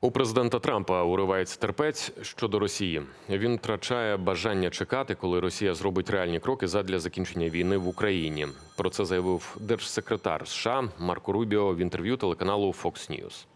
У президента Трампа уривається терпець щодо Росії. Він втрачає бажання чекати, коли Росія зробить реальні кроки задля закінчення війни в Україні. Про це заявив держсекретар США Марко Рубіо в інтерв'ю телеканалу Fox News.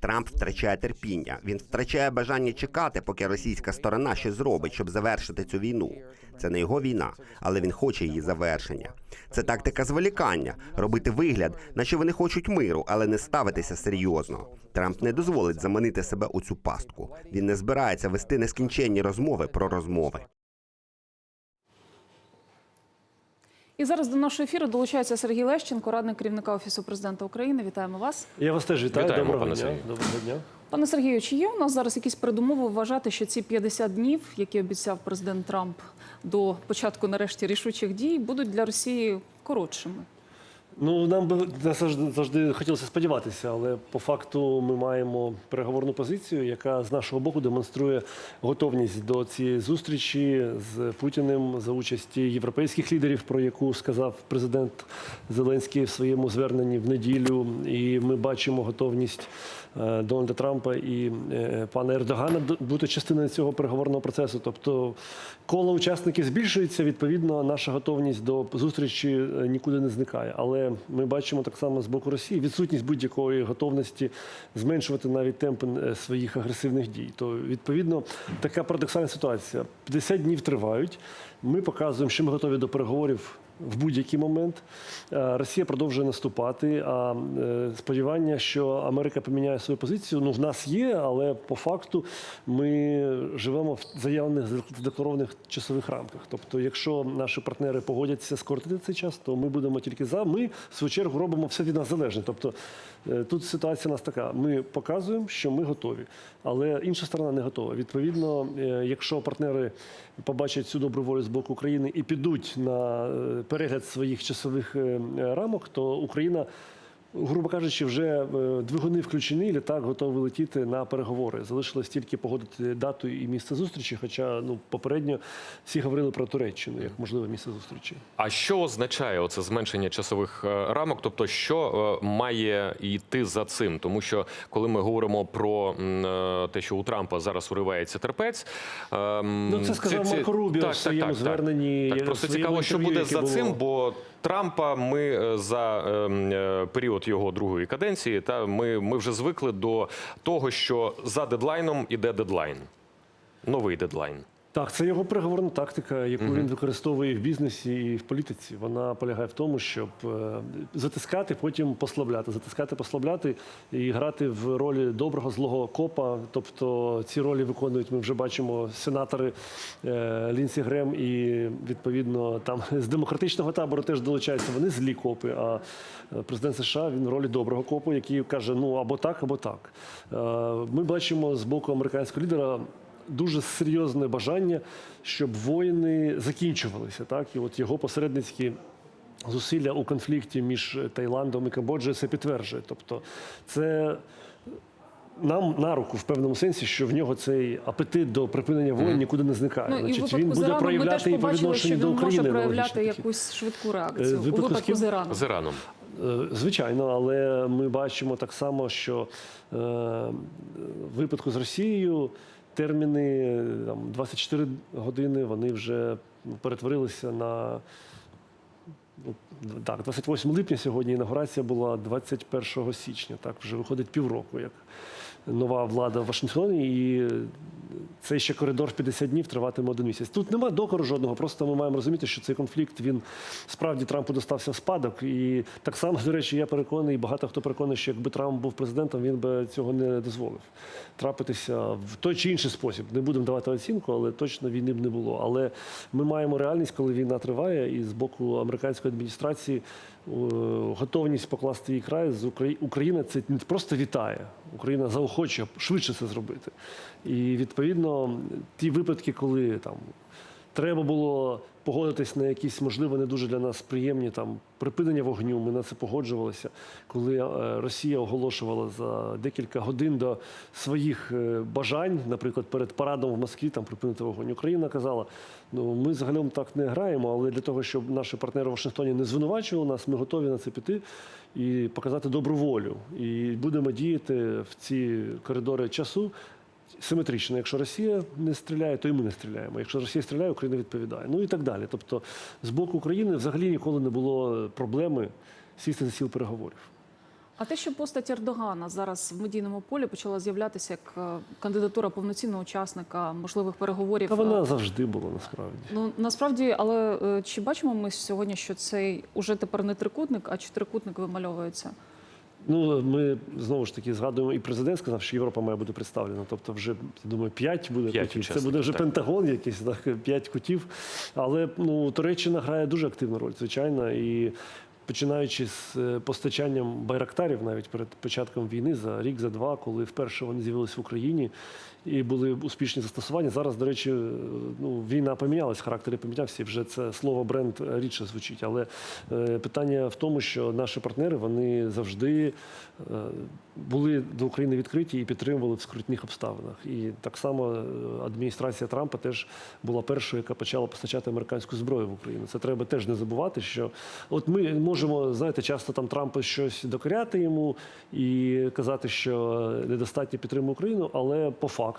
Трамп втрачає терпіння. Він втрачає бажання чекати, поки російська сторона щось зробить, щоб завершити цю війну. Це не його війна, але він хоче її завершення. Це тактика зволікання робити вигляд, наче вони хочуть миру, але не ставитися серйозно. Трамп не дозволить заманити себе у цю пастку. Він не збирається вести нескінченні розмови про розмови. І зараз до нашого ефіру долучається Сергій Лещенко, радник керівника офісу президента України. Вітаємо вас, Я вас теж вітаю. Вітаємо, Доброго пане дня. Сергію. Доброго дня. пане Сергію. Чи є у нас зараз якісь передумови вважати, що ці 50 днів, які обіцяв президент Трамп до початку нарешті рішучих дій, будуть для Росії коротшими? Ну нам би це завжди, завжди хотілося сподіватися, але по факту ми маємо переговорну позицію, яка з нашого боку демонструє готовність до цієї зустрічі з Путіним за участі європейських лідерів, про яку сказав президент Зеленський в своєму зверненні в неділю. І ми бачимо готовність Дональда Трампа і е, пана Ердогана бути частиною цього переговорного процесу. Тобто коло учасників збільшується. Відповідно, наша готовність до зустрічі е, нікуди не зникає. Але ми бачимо так само з боку Росії відсутність будь-якої готовності зменшувати навіть темпи е, своїх агресивних дій. То відповідно така парадоксальна ситуація. 50 днів тривають. Ми показуємо, що ми готові до переговорів. В будь-який момент Е, Росія продовжує наступати. А е, сподівання, що Америка поміняє свою позицію, ну в нас є, але по факту ми живемо в заявлених декларованих часових рамках. Тобто, якщо наші партнери погодяться скоротити цей час, то ми будемо тільки за. Ми в свою чергу робимо все від нас залежне. Тобто тут ситуація у нас така: ми показуємо, що ми готові, але інша сторона не готова. Відповідно, е, якщо партнери побачать цю добру волю з боку України і підуть на е, перегляд своїх часових е, рамок, то Україна. Грубо кажучи, вже е, двигуни включені, літак готовий летіти на переговори. Залишилось тільки погодити дату і місце зустрічі. Хоча ну попередньо всі говорили про Туреччину як можливе місце зустрічі. А що означає оце зменшення часових е, рамок? Тобто, що е, має йти за цим? Тому що коли ми говоримо про те, що у Трампа зараз уривається терпець, ем, Ну, це сказав Марко Рубіо в своєму зверненні, Так, просто цікаво, що буде за було. цим, бо Трампа ми е, за ем, е, період його другої каденції, та ми, ми вже звикли до того, що за дедлайном іде дедлайн. Новий дедлайн. Так, це його переговорна тактика, яку він використовує і в бізнесі, і в політиці. Вона полягає в тому, щоб е, затискати, потім послабляти, затискати, послабляти і грати в ролі доброго злого копа. Тобто ці ролі виконують. Ми вже бачимо сенатори е, Лінсі Грем і відповідно там з демократичного табору теж долучаються. Вони злі копи. А е, президент США він в ролі доброго копу, який каже: ну або так, або так. Ми бачимо з боку американського лідера дуже серйозне бажання, щоб воїни закінчувалися. Так і от його посередницькі. Зусилля у конфлікті між Таїландом і Камбоджею це підтверджує. Тобто, це нам на руку в певному сенсі, що в нього цей апетит до припинення воїн нікуди не зникає. Ну Значить, він буде проявляти і по відношенню він до може України. проявляти аналогічно такі. якусь швидку Е, реакцію в у випадку з випадку з Іраном. З Іраном. Е, Звичайно, але ми бачимо так само, що е, в випадку з Росією терміни там, 24 години вони вже ну, перетворилися на. ну, Так, 28 липня сьогодні інаугурація була 21 січня. Так, вже виходить півроку, як нова влада в Вашингтоні, і цей ще коридор в 50 днів триватиме один місяць. Тут нема докору жодного. Просто ми маємо розуміти, що цей конфлікт він справді Трампу достався в спадок. І так само, до речі, я переконаний, і багато хто переконаний, що якби Трамп був президентом, він би цього не дозволив трапитися в той чи інший спосіб. Не будемо давати оцінку, але точно війни б не було. Але ми маємо реальність, коли війна триває, і з боку американської адміністрації готовність покласти її край з Украї- Україна це не просто вітає. Україна заохочує швидше це зробити. І відповідно ті випадки, коли там треба було погодитись на якісь, можливо, не дуже для нас приємні там припинення вогню. Ми на це погоджувалися, коли е, Росія оголошувала за декілька годин до своїх е, бажань, наприклад, перед парадом в Москві там припинити вогонь. Україна казала: ну ми загалом так не граємо, але для того, щоб наші партнери в Вашингтоні не звинувачували нас, ми готові на це піти і показати добру волю. І будемо діяти в ці коридори часу. Симетрично, якщо Росія не стріляє, то і ми не стріляємо. Якщо Росія стріляє, Україна відповідає. Ну і так далі. Тобто, з боку України взагалі ніколи не було проблеми сісти за стіл переговорів. А те, що постать Ердогана зараз в медійному полі почала з'являтися як е, кандидатура повноцінного учасника можливих переговорів. Та вона е, завжди була насправді. Ну насправді, але е, чи бачимо ми сьогодні, що цей уже тепер не трикутник, а чотирикутник вимальовується? Ну ми знову ж таки згадуємо, і президент сказав, що Європа має бути представлена. Тобто, вже я думаю, п'ять буде П'ять кутів. Це буде вже так. пентагон, якийсь так, п'ять кутів. Але ну Туреччина грає дуже активну роль, звичайно, і. Починаючи з е, постачанням байрактарів навіть перед початком війни за рік, за два, коли вперше вони з'явилися в Україні і були успішні застосування. Зараз, до речі, ну війна помінялась, характер помінявся, вже це слово бренд е, рідше звучить. Але е, питання в тому, що наші партнери вони завжди е, були до України відкриті і підтримували в скрутних обставинах. І так само адміністрація Трампа теж була першою, яка почала постачати американську зброю в Україну. Це треба теж не забувати, що от ми можемо, знаєте, часто там Трампа щось докоряти йому і казати, що недостатньо підтримує Україну, але по факту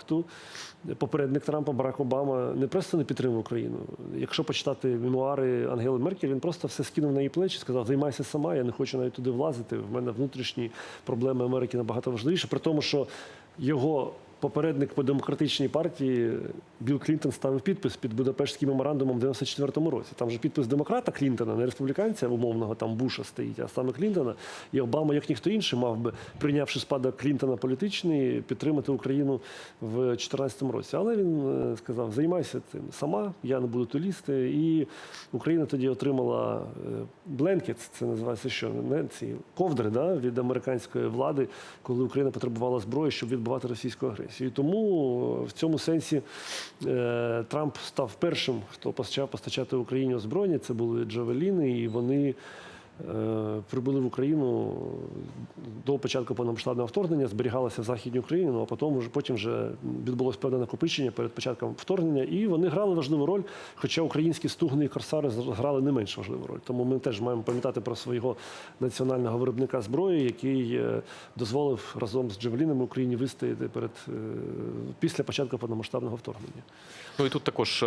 попередник Трампа Барак Обама не просто не підтримує Україну. Якщо почитати мемуари Ангели Меркель, він просто все скинув на її плечі, сказав: займайся сама, я не хочу навіть туди влазити. В мене внутрішні проблеми Америки набагато важливіше, при тому, що його. Попередник по демократичній партії Білл Клінтон ставив підпис під Будапештським меморандумом в 94-му році. Там же підпис демократа Клінтона, не республіканця умовного там Буша стоїть, а саме Клінтона. І Обама, як ніхто інший, мав би, прийнявши спадок Клінтона політичний, підтримати Україну в 2014 році. Але він е, сказав: займайся цим сама, я не буду то лізти. І Україна тоді отримала бленкет, це називається що не ці ковдри да, від американської влади, коли Україна потребувала зброї, щоб відбивати російську агресію. І тому в цьому сенсі е, Трамп став першим, хто почав постачати Україні озброєння. Це були Джавеліни, і вони. Е, Прибули в Україну до початку повномасштабного вторгнення, зберігалися в Західній Україні, ну а потім вже потім вже відбулось певне накопичення перед початком вторгнення, і вони грали важливу роль. Хоча українські стугни і корсари грали не менш важливу роль. Тому ми теж маємо пам'ятати про свого національного виробника зброї, який е, дозволив разом з Джавелінами Україні вистояти перед е, після початку повномасштабного вторгнення. Ну і тут також е,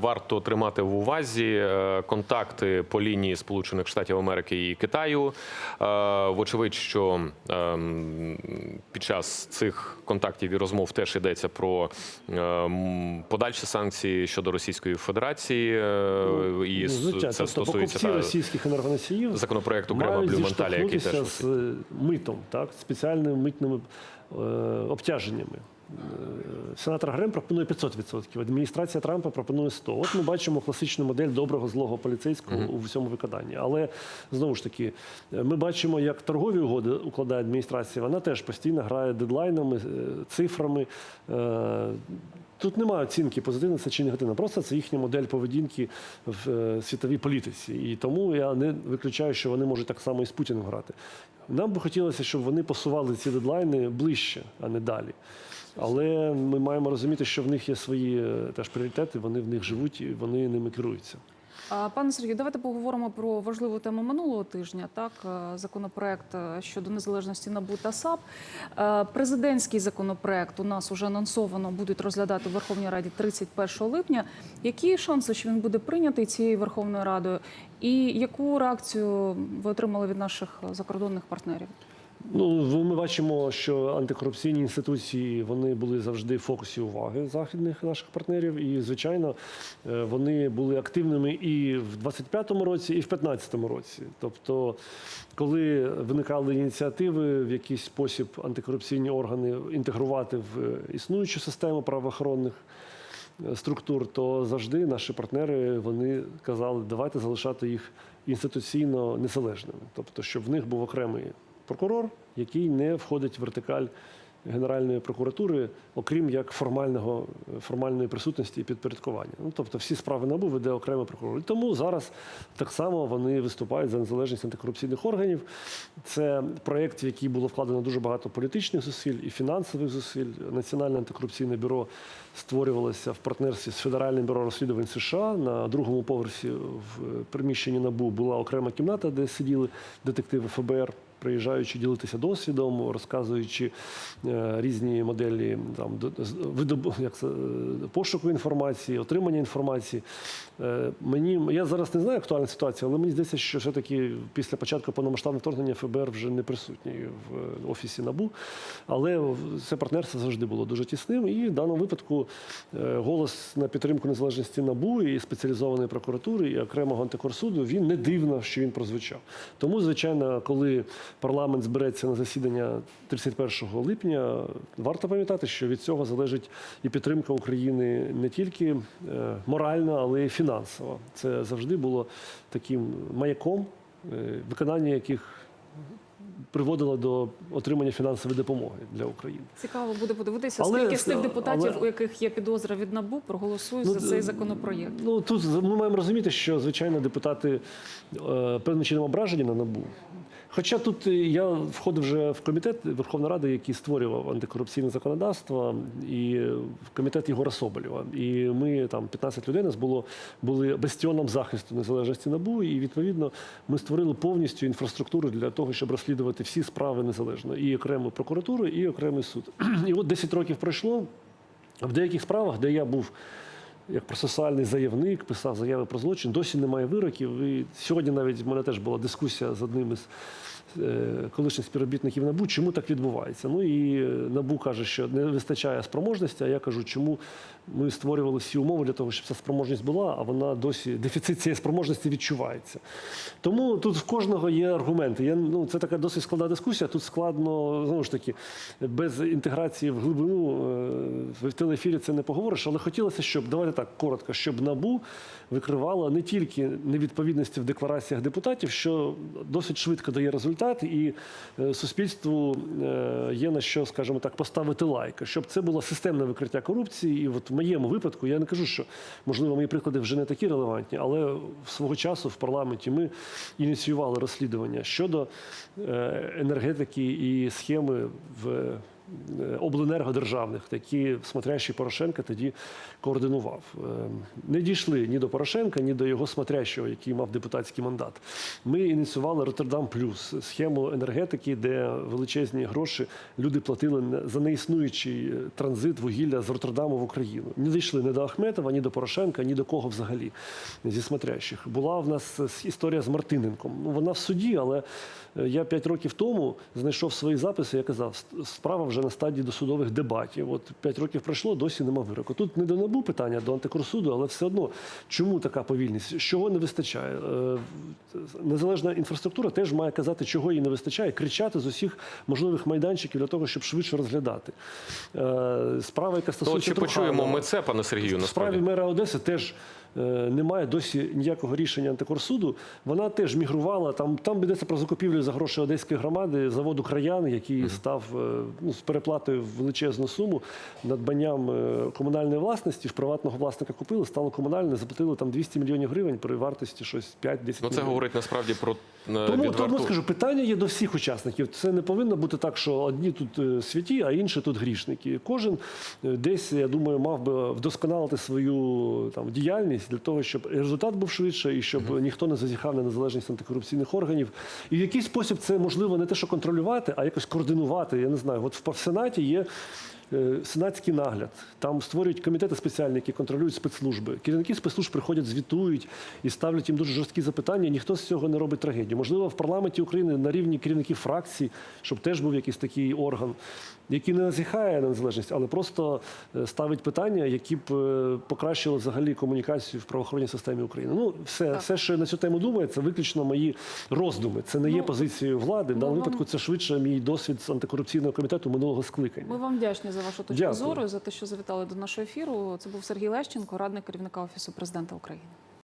варто тримати в увазі е, контакти по лінії Сполучених Штатів Америки і Китаю. Е, Вочевидь, що е, під час цих контактів і розмов теж йдеться про е, подальші санкції щодо Російської Федерації, е, і Ну, звичайно, це тобто стосується та, російських енергоносіїв законопроекту мають Блюменталя, який теж з митом, так, спеціальними митними е, обтяженнями. Сенатор Грем пропонує 500%, адміністрація Трампа пропонує 100%. От ми бачимо класичну модель доброго злого поліцейського у всьому виконанні. Але знову ж таки, ми бачимо, як торгові угоди укладає адміністрація. Вона теж постійно грає дедлайнами, е, цифрами. Е, Тут немає оцінки позитивна це чи негативна. Просто це їхня модель поведінки в е, світовій політиці. І тому я не виключаю, що вони можуть так само і з Путіним грати. Нам би хотілося, щоб вони посували ці дедлайни ближче, а не далі. Але ми маємо розуміти, що в них є свої е, теж пріоритети, вони в них живуть і вони ними керуються. Пане Сергію, давайте поговоримо про важливу тему минулого тижня. Так, е, законопроект е, щодо незалежності НАБУ та САП. Президентський законопроект у нас уже анонсовано будуть розглядати в Верховній Раді 31 липня. Які шанси, що він буде прийнятий цією Верховною Радою? І яку реакцію ви отримали від наших закордонних партнерів? Ну, ми бачимо, що антикорупційні інституції вони були завжди в фокусі уваги західних наших партнерів. І, звичайно, е, вони були активними і в 25-му році, і в 15-му році. Тобто, коли виникали ініціативи в якийсь спосіб антикорупційні органи інтегрувати в е, існуючу систему правоохоронних е, структур, то завжди наші партнери вони казали, давайте залишати їх інституційно незалежними, тобто, щоб в них був окремий прокурор, який не входить в вертикаль Генеральної прокуратури, окрім як формального формальної присутності і підпорядкування. Ну тобто всі справи НАБУ веде окремо прокурор. І тому зараз так само вони виступають за незалежність антикорупційних органів. Це проєкт, в який було вкладено дуже багато політичних зусиль і фінансових зусиль. Національне антикорупційне бюро створювалося в партнерстві з Федеральним бюро розслідувань США. На другому поверсі в приміщенні НАБУ була окрема кімната, де сиділи детективи ФБР. Приїжджаючи ділитися досвідом, розказуючи е, різні моделі там видобу, як це, е, пошуку інформації, отримання інформації. Е, мені я зараз не знаю актуальну ситуацію, але мені здається, що все-таки після початку повномасштабного вторгнення ФБР вже не присутній в офісі НАБУ. Але це партнерство завжди було дуже тісним. І в даному випадку голос на підтримку незалежності НАБУ і спеціалізованої прокуратури і окремого антикорсуду він не дивно, що він прозвучав. Тому, звичайно, коли парламент збереться на засідання 31 липня, варто пам'ятати, що від цього залежить і підтримка України не тільки е, моральна, але й фінансова. Це завжди було таким маяком, е, виконання яких приводило до отримання фінансової допомоги для України. Цікаво буде подивитися, Але- скільки з тих депутатів, але- у яких є підозра від НАБУ, проголосують за цей законопроєкт. Ну тут ми маємо розуміти, що звичайно депутати е, певним чином ображені на набу. Хоча тут е, я входив вже в комітет Верховної Ради, який створював антикорупційне законодавство, і е, в комітет Єгора Соболєва. І ми там 15 людей нас було були бастіоном захисту незалежності набу. І відповідно ми створили повністю інфраструктуру для того, щоб розслідувати всі справи незалежно, і окрему прокуратуру, і окремий суд. І от 10 років пройшло. В деяких справах, де я був як процесуальний заявник, писав заяви про злочин, досі немає вироків. І сьогодні навіть в мене теж була дискусія з одним із колишніх співробітників НАБУ, чому так відбувається. Ну і е, НАБУ каже, що не вистачає спроможності, а я кажу, чому ми створювали всі умови для того, щоб ця спроможність була, а вона досі дефіцит цієї спроможності відчувається. Тому тут в кожного є аргументи. Я, ну, це така досить складна дискусія. Тут складно знову ж таки без інтеграції в глибину е, в телеефірі це не поговориш. Але хотілося, щоб давайте так коротко, щоб набу викривало не тільки невідповідності в деклараціях депутатів, що досить швидко дає результат, і е, суспільству е, є на що, скажімо так, поставити лайк, щоб це було системне викриття корупції. І от в моєму випадку я не кажу, що можливо мої приклади вже не такі релевантні, але свого часу в парламенті ми ініціювали розслідування щодо е, енергетики і схеми в е, обленергодержавних, які смотрящий Порошенка тоді координував. Е, Не дійшли ні до Порошенка, ні до його смотрящого, який мав депутатський мандат. Ми ініціювали Роттердам Плюс схему енергетики, де величезні гроші люди платили за неіснуючий е, транзит вугілля з Роттердаму в Україну. Не дійшли ні до Ахметова, ні до Порошенка, ні до кого взагалі зі смотрящих. Була в нас історія з Мартиненком. Ну вона в суді, але я п'ять років тому знайшов свої записи. Я казав, справа вже на стадії досудових дебатів. От п'ять років пройшло, досі нема вироку. Тут не до набу питання, до антикорсуду, але все одно чому така повільність? Чого не вистачає? Е, Незалежна інфраструктура теж має казати, чого їй не вистачає, кричати з усіх можливих майданчиків для того, щоб швидше розглядати. Е, Справа, яка То стосується чи почуємо ми це, пане Сергію, В справі мера Одеси теж немає досі ніякого рішення антикорсуду. Вона теж мігрувала. Там, там йдеться про закупівлю за гроші одеської громади заводу краян, який став е, ну, з переплатою в величезну суму, надбанням е, комунальної власності. В приватного власника купили, стало комунальне, заплатили там 200 мільйонів гривень при вартості щось 5-10 Ну це говорить насправді про е, Тому, відверту... тому скажу, питання є до всіх учасників. Це не повинно бути так, що одні тут е, святі, а інші тут грішники. Кожен е, десь, я думаю, мав би вдосконалити свою там діяльність для того, щоб результат був швидше, і щоб ніхто не зазіхав на незалежність антикорупційних органів. І в якийсь спосіб це можливо не те, що контролювати, а якось координувати. Я не знаю. От в Сенаті є. Е, Сенатський нагляд там створюють комітети спеціальні, які контролюють спецслужби. Керівники спецслужб приходять, звітують і ставлять їм дуже жорсткі запитання. Ніхто з цього не робить трагедію. Можливо, в парламенті України на рівні керівників фракцій, щоб теж був якийсь такий орган, який не назіхає на незалежність, але просто е, ставить питання, які б е, покращили взагалі комунікацію в правоохоронній системі України. Ну, все, Так. все, що я на цю тему думаю, це виключно мої роздуми. Це не є Ну, позицією влади. В даному випадку це швидше мій досвід з антикорупційного комітету минулого скликання. Ми вам вдячні за вашу точку Дякую. зору і за те, що завітали до нашого ефіру. Це був Сергій Лещенко, радник керівника офісу президента України.